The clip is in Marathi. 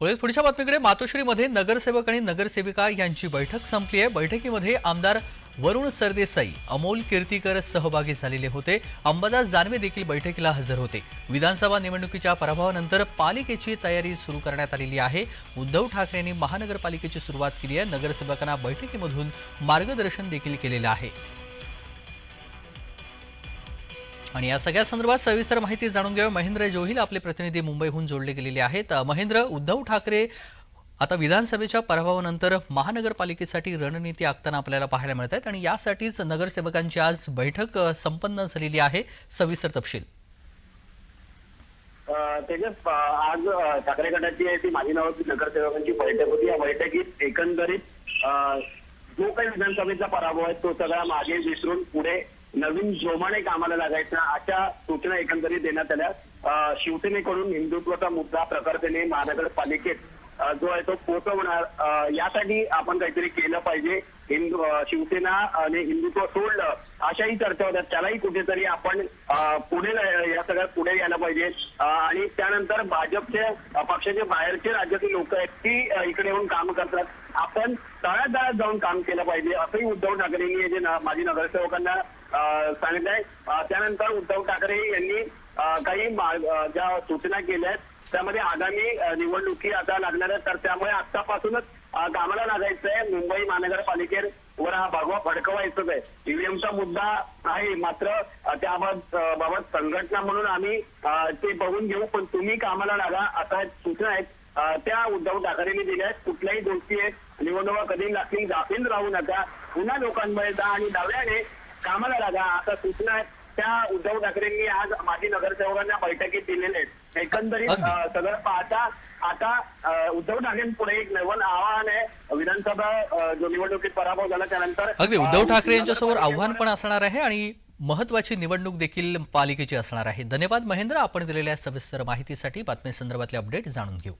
पुढे पुढच्या बातमीकडे मातोश्रीमध्ये नगरसेवक आणि नगरसेविका यांची बैठक संपली आहे. बैठकीमध्ये आमदार वरुण सरदेसाई अमोल कीर्तीकर सहभागी झालेले होते. अंबादास जानवे देखील बैठकीला हजर होते. विधानसभा निवडणुकीच्या पराभवानंतर पालिकेची तयारी सुरू करण्यात आलेली आहे. उद्धव ठाकरेंनी महानगरपालिकेची सुरुवात केली आहे. नगरसेवकांना बैठकीमधून मार्गदर्शन देखील केलेलं आहे. आणि या सगळ्या संदर्भात सविस्तर माहिती जाणून घेऊया. महेंद्र जोहिल आपले प्रतिनिधी मुंबईहून जोडले गेलेले आहेत. महेंद्र उद्धव ठाकरे आता विधानसभेच्या पराभवानंतर महानगरपालिकेसाठी रणनीती आखताना आपल्याला पाहायला मिळत आहेत आणि यासाठीच नगरसेवकांची आज बैठक संपन्न झालेली आहे. सविस्तर तपशील. तेजस आज ठाकरे गटाची आहे ती माझी नावाची नगरसेवकांची बैठक होती. या बैठकीत एकंदरीत जो काही विधानसभेचा पराभव आहे तो सगळा मागे विसरून पुढे नवीन जोमाने कामाला लागायचा अशा सूचना एकंदरीत देण्यात आल्या. शिवसेनेकडून हिंदुत्वाचा मुद्दा प्रकर्तेने महानगरपालिकेत जो आहे तो पोचवणार यासाठी आपण काहीतरी केलं पाहिजे. हिंदू शिवसेना आणि हिंदुत्व सोडलं अशाही चर्चा होत्या त्यालाही कुठेतरी आपण पुढे या सगळ्यात पुढे यायला पाहिजे. आणि त्यानंतर भाजपचे पक्षाचे बाहेरचे राज्यातील लोक आहेत ती इकडे येऊन काम करतात. आपण तळागाळात जाऊन काम केलं पाहिजे. असंही उद्धव ठाकरेंनी जे माजी नगरसेवकांना सांगितलंय. त्यानंतर उद्धव ठाकरे यांनी काही ज्या सूचना केल्या आहेत त्यामध्ये आगामी निवडणुकी आता लागणार आहेत. तर त्यामुळे आतापासूनच अ, कामाला लागायचंय. मुंबई महानगरपालिकेवर हा भगवा फडकवायचाच आहे. ईव्हीएमचा मुद्दा आहे मात्र त्याबाबत बाबत संघटना म्हणून आम्ही ते बघून घेऊ. पण तुम्ही कामाला लागा असा सूचना आहेत. त्या उद्धव ठाकरेंनी दिल्या आहेत. कुठल्याही गोष्टी आहेत निवडणुका कधी लागतील गाफील राहू नका. पुन्हा लोकांमध्ये जा आणि डाव्याने कामाला लागा असा सूचना आहेत. त्या उद्धव ठाकरेंनी आज माजी नगरसेवकांना बैठकीत दिलेले आहेत. एकंदरीत सगळं पाहता आता उद्धव ठाकरेंपुढे एक नवं आव्हान आहे. विधानसभा जो निवडणुकीत पराभव झाला त्यानंतर अगदी. उद्धव ठाकरे यांच्यासमोर आव्हान पण असणार आहे आणि महत्वाची निवडणूक देखील पालिकेची असणार आहे. धन्यवाद महेंद्र. आपण दिलेल्या सविस्तर माहितीसाठी बातमी संदर्भातले अपडेट जाणून घेऊ.